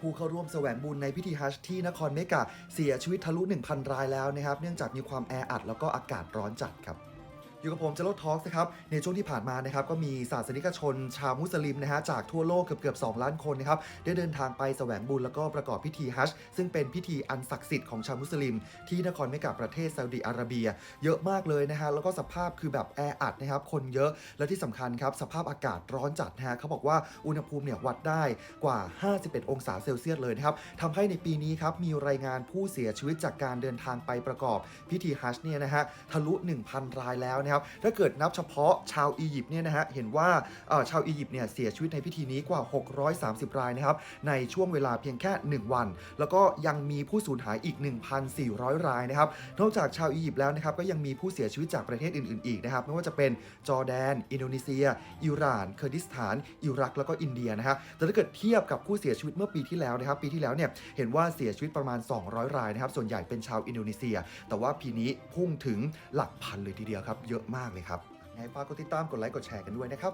ผู้เข้าร่วมแสวงบุญในพิธีฮัชที่นครเมกะเสียชีวิตทะลุ 1,000 รายแล้วนะครับ เนื่องจากมีความแออัดแล้วก็อากาศร้อนจัดครับ อยู่กับผมเจโรทอล์กนะครับ ในช่วงที่ผ่านมานะครับก็มีศาสนิกชนชาวมุสลิมนะฮะจากทั่วโลกเกือบเกือบ2ล้านคนนะครับได้เดินทางไปแสวงบุญแล้วก็ประกอบพิธีฮัจญ์ซึ่งเป็นพิธีอันศักดิ์สิทธิ์ของชาวมุสลิม ที่นครเมกะประเทศซาอุดิอาระเบีย เยอะมากเลยนะฮะแล้วก็สภาพคือแบบแออัดนะครับคนเยอะและที่สำคัญครับสภาพอากาศร้อนจัดนะฮะเขาบอกว่าอุณหภูมิเนี่ยวัดได้กว่า 51 องศาเซลเซียสเลยนะครับทำให้ในปีนี้ครับมีรายงานผู้เสียชีวิตจากการเดินทางไปประกอบพิธีฮัจญ์เนี่ยนะฮะทะลุ 1,000 รายแล้วนะครับถ้าเกิดนับเฉพาะชาวอียิปต์เนี่ยนะฮะเห็นว่าชาวอียิปต์เนี่ยเสียชีวิตในพิธีนี้กว่า 630 รายนะครับในช่วงเวลาเพียงแค่ 1 วัน แล้วก็ยังมีผู้สูญหายอีก 1,400 รายนะครับนอกจากชาวอียิปต์แล้วนะครับก็ยังมีผู้เสียชีวิตจากประเทศอื่นๆอีกนะครับไม่ว่าจะเป็นจอร์แดน อินโดนีเซีย อิหร่าน เคอร์ดิสถาน อิรัก แล้วก็อินเดียนะฮะแต่ถ้าเกิดเทียบกับผู้เสียชีวิตเมื่อปีที่แล้วนะครับปีที่แล้วเนี่ยเห็นว่าเสียชีวิตประมาณ 200 รายนะครับส่วนใหญ่เป็นชาวอินโดนีเซีย แต่ว่าปีนี้พุ่งถึงหลักพันเลยทีเดียวครับเยอะอะมากเลยครับยังไงฝากกดติดตามกดไลค์กดแชร์กันด้วยนะครับ